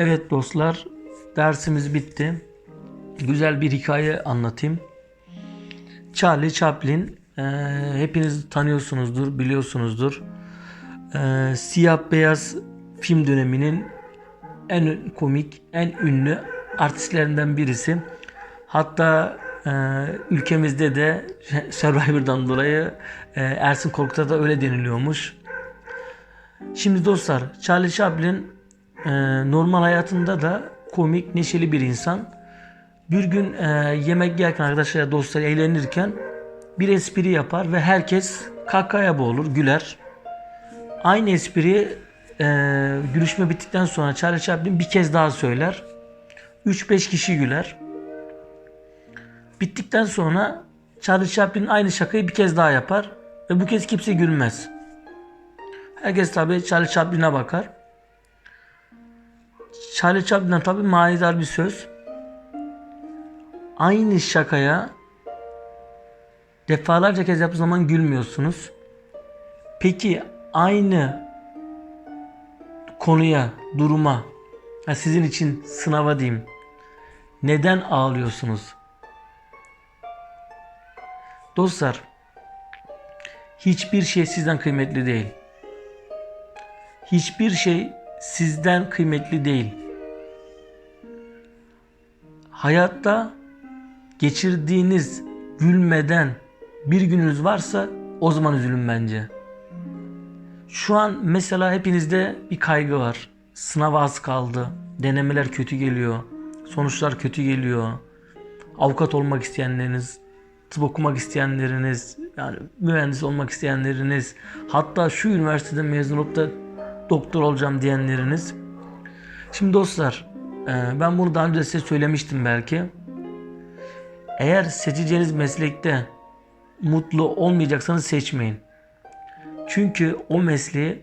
Evet dostlar, dersimiz bitti. Güzel bir hikaye anlatayım. Charlie Chaplin, e, hepiniz tanıyorsunuzdur, biliyorsunuzdur. E, siyah beyaz film döneminin en komik, en ünlü artistlerinden birisi. Hatta e, ülkemizde de Survivor'dan dolayı e, Ersin Korkut'a da öyle deniliyormuş. Şimdi dostlar Charlie Chaplin e, normal hayatında da komik, neşeli bir insan. Bir gün e, yemek yerken arkadaşlar dostlar eğlenirken bir espri yapar ve herkes kahkahaya boğulur, güler. Aynı espriyi e, gülüşme bittikten sonra Charlie Chaplin bir kez daha söyler. 3-5 kişi güler. Bittikten sonra Charlie Chaplin aynı şakayı bir kez daha yapar ve bu kez kimse gülmez. Herkes tabi Charlie Chaplin'e bakar. Charlie Chaplin'den tabi manidar bir söz. Aynı şakaya defalarca kez yaptığı zaman gülmüyorsunuz. Peki aynı konuya, duruma, ha sizin için sınava diyeyim. Neden ağlıyorsunuz? Dostlar, hiçbir şey sizden kıymetli değil. Hiçbir şey sizden kıymetli değil. Hayatta geçirdiğiniz gülmeden bir gününüz varsa o zaman üzülün bence. Şu an mesela hepinizde bir kaygı var. Sınav az kaldı. Denemeler kötü geliyor. Sonuçlar kötü geliyor. Avukat olmak isteyenleriniz, tıp okumak isteyenleriniz, yani mühendis olmak isteyenleriniz, hatta şu üniversiteden mezun olup da doktor olacağım diyenleriniz. Şimdi dostlar, e, ben bunu daha önce size söylemiştim belki. Eğer seçeceğiniz meslekte mutlu olmayacaksanız seçmeyin. Çünkü o mesleği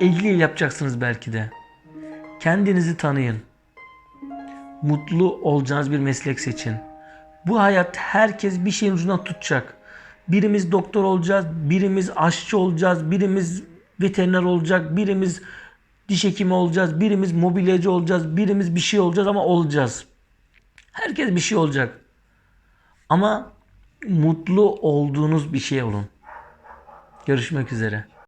50 yıl yapacaksınız belki de. Kendinizi tanıyın. Mutlu olacağınız bir meslek seçin. Bu hayat herkes bir şeyin ucundan tutacak. Birimiz doktor olacağız, birimiz aşçı olacağız, birimiz veteriner olacak, birimiz diş hekimi olacağız, birimiz mobilyacı olacağız, birimiz bir şey olacağız ama olacağız. Herkes bir şey olacak. Ama mutlu olduğunuz bir şey olun. Görüşmek üzere.